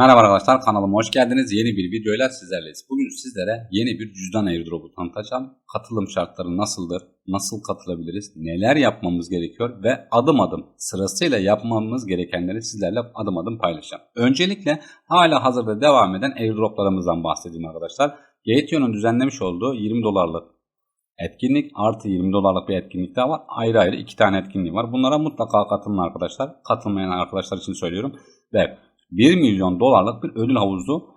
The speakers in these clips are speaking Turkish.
Merhaba arkadaşlar kanalıma hoş geldiniz. Yeni bir videoyla sizlerleyiz. Bugün sizlere yeni bir cüzdan airdrop'u tanıtacağım. Katılım şartları nasıldır? Nasıl katılabiliriz? Neler yapmamız gerekiyor? Ve adım adım sırasıyla yapmamız gerekenleri sizlerle adım adım paylaşacağım. Öncelikle hala hazırda devam eden airdroplarımızdan bahsedeyim arkadaşlar. Gateon'un düzenlemiş olduğu 20 dolarlık etkinlik artı 20 dolarlık bir etkinlik daha var. Ayrı ayrı iki tane etkinliği var. Bunlara mutlaka katılın arkadaşlar. Katılmayan arkadaşlar için söylüyorum. Ve 1 milyon dolarlık bir ödül havuzlu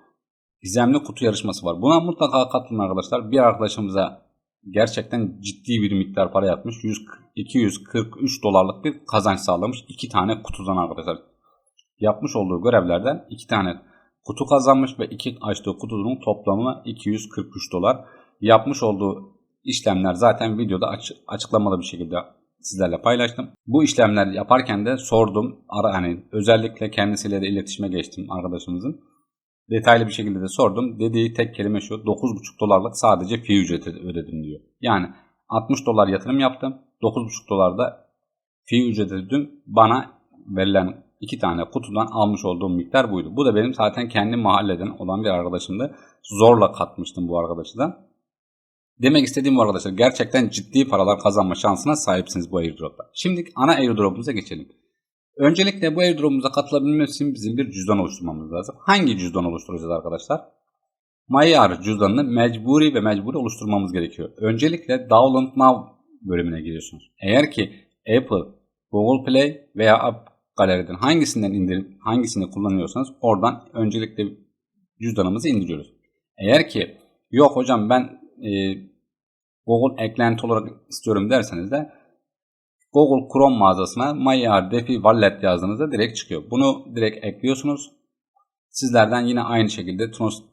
gizemli kutu yarışması var. Buna mutlaka katılın arkadaşlar. Bir arkadaşımıza gerçekten ciddi bir miktar para yatmış. 100, 243 dolarlık bir kazanç sağlamış. iki tane kutudan arkadaşlar. Yapmış olduğu görevlerden iki tane kutu kazanmış ve iki açtığı kutunun toplamı 243 dolar. Yapmış olduğu işlemler zaten videoda açık, açıklamalı bir şekilde sizlerle paylaştım. Bu işlemler yaparken de sordum. Ara, hani özellikle kendisiyle de iletişime geçtim arkadaşımızın. Detaylı bir şekilde de sordum. Dediği tek kelime şu 9,5 dolarlık sadece fee ücreti ödedim diyor. Yani 60 dolar yatırım yaptım. 9,5 dolar da fee ücreti ödedim. Bana verilen iki tane kutudan almış olduğum miktar buydu. Bu da benim zaten kendi mahalleden olan bir arkadaşımdı. Zorla katmıştım bu arkadaşı da. Demek istediğim bu arkadaşlar gerçekten ciddi paralar kazanma şansına sahipsiniz bu airdropta. Şimdi ana airdrop'umuza geçelim. Öncelikle bu airdrop'umuza katılabilmemiz için bizim bir cüzdan oluşturmamız lazım. Hangi cüzdan oluşturacağız arkadaşlar? MyAR cüzdanını mecburi ve mecburi oluşturmamız gerekiyor. Öncelikle Download Now bölümüne giriyorsunuz. Eğer ki Apple, Google Play veya App Gallery'den hangisinden indirip hangisini kullanıyorsanız oradan öncelikle cüzdanımızı indiriyoruz. Eğer ki yok hocam ben e, Google eklenti olarak istiyorum derseniz de Google Chrome mağazasına MyAR Defi Wallet yazdığınızda direkt çıkıyor. Bunu direkt ekliyorsunuz. Sizlerden yine aynı şekilde Trust,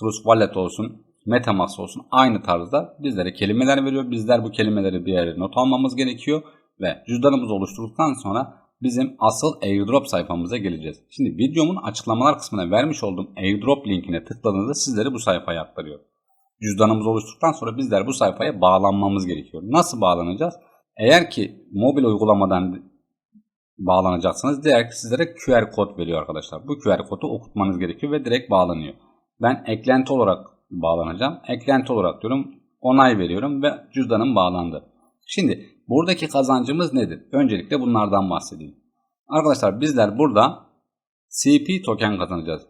Trust Wallet olsun, Metamask olsun aynı tarzda bizlere kelimeler veriyor. Bizler bu kelimeleri bir yere not almamız gerekiyor ve cüzdanımızı oluşturduktan sonra bizim asıl airdrop sayfamıza geleceğiz. Şimdi videomun açıklamalar kısmına vermiş olduğum airdrop linkine tıkladığınızda sizleri bu sayfaya aktarıyor cüzdanımızı oluşturduktan sonra bizler bu sayfaya bağlanmamız gerekiyor. Nasıl bağlanacağız? Eğer ki mobil uygulamadan bağlanacaksanız direkt sizlere QR kod veriyor arkadaşlar. Bu QR kodu okutmanız gerekiyor ve direkt bağlanıyor. Ben eklenti olarak bağlanacağım. Eklenti olarak diyorum onay veriyorum ve cüzdanım bağlandı. Şimdi buradaki kazancımız nedir? Öncelikle bunlardan bahsedeyim. Arkadaşlar bizler burada CP token kazanacağız.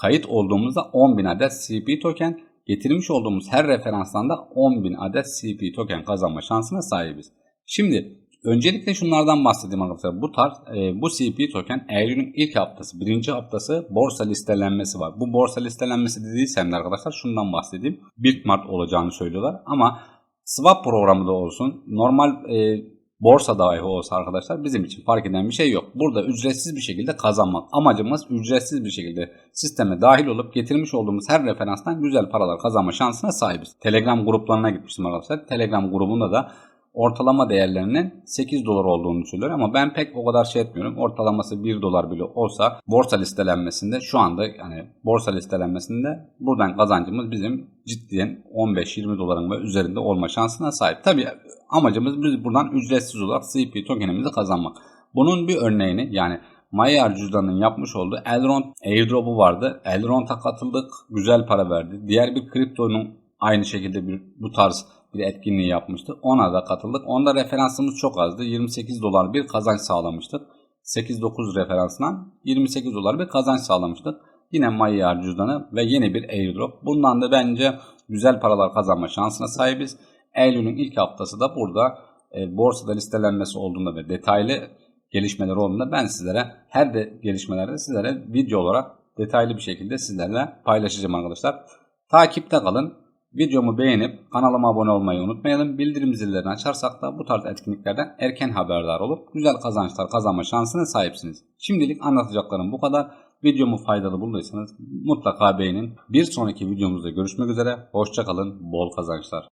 Kayıt olduğumuzda 10.000 adet CP token getirmiş olduğumuz her referanstan da 10.000 adet CP token kazanma şansına sahibiz. Şimdi öncelikle şunlardan bahsedeyim arkadaşlar. Bu tarz e, bu CP token Eylül'ün ilk haftası, birinci haftası borsa listelenmesi var. Bu borsa listelenmesi dediysem de arkadaşlar şundan bahsedeyim. 1 Mart olacağını söylüyorlar ama swap programı da olsun, normal e, borsa dahi olsa arkadaşlar bizim için fark eden bir şey yok. Burada ücretsiz bir şekilde kazanmak. Amacımız ücretsiz bir şekilde sisteme dahil olup getirmiş olduğumuz her referanstan güzel paralar kazanma şansına sahibiz. Telegram gruplarına gitmiştim arkadaşlar. Telegram grubunda da ortalama değerlerinin 8 dolar olduğunu söylüyor ama ben pek o kadar şey etmiyorum. Ortalaması 1 dolar bile olsa borsa listelenmesinde şu anda yani borsa listelenmesinde buradan kazancımız bizim ciddiyen 15-20 doların ve üzerinde olma şansına sahip. Tabii amacımız biz buradan ücretsiz olarak CP tokenimizi kazanmak. Bunun bir örneğini yani Mayer cüzdanının yapmış olduğu Elrond airdrop'u vardı. Elrond'a katıldık. Güzel para verdi. Diğer bir kriptonun aynı şekilde bir bu tarz bir etkinliği yapmıştı. Ona da katıldık. Onda referansımız çok azdı. 28 dolar bir kazanç sağlamıştık. 8-9 referansından 28 dolar bir kazanç sağlamıştık. Yine Mayer cüzdanı ve yeni bir airdrop. Bundan da bence güzel paralar kazanma şansına sahibiz. Eylül'ün ilk haftası da burada e, borsada listelenmesi olduğunda ve detaylı gelişmeler olduğunda ben sizlere her de gelişmelerde sizlere video olarak detaylı bir şekilde sizlerle paylaşacağım arkadaşlar. Takipte kalın. Videomu beğenip kanalıma abone olmayı unutmayalım. Bildirim zillerini açarsak da bu tarz etkinliklerden erken haberdar olup güzel kazançlar kazanma şansına sahipsiniz. Şimdilik anlatacaklarım bu kadar. Videomu faydalı bulduysanız mutlaka beğenin. Bir sonraki videomuzda görüşmek üzere. Hoşçakalın. Bol kazançlar.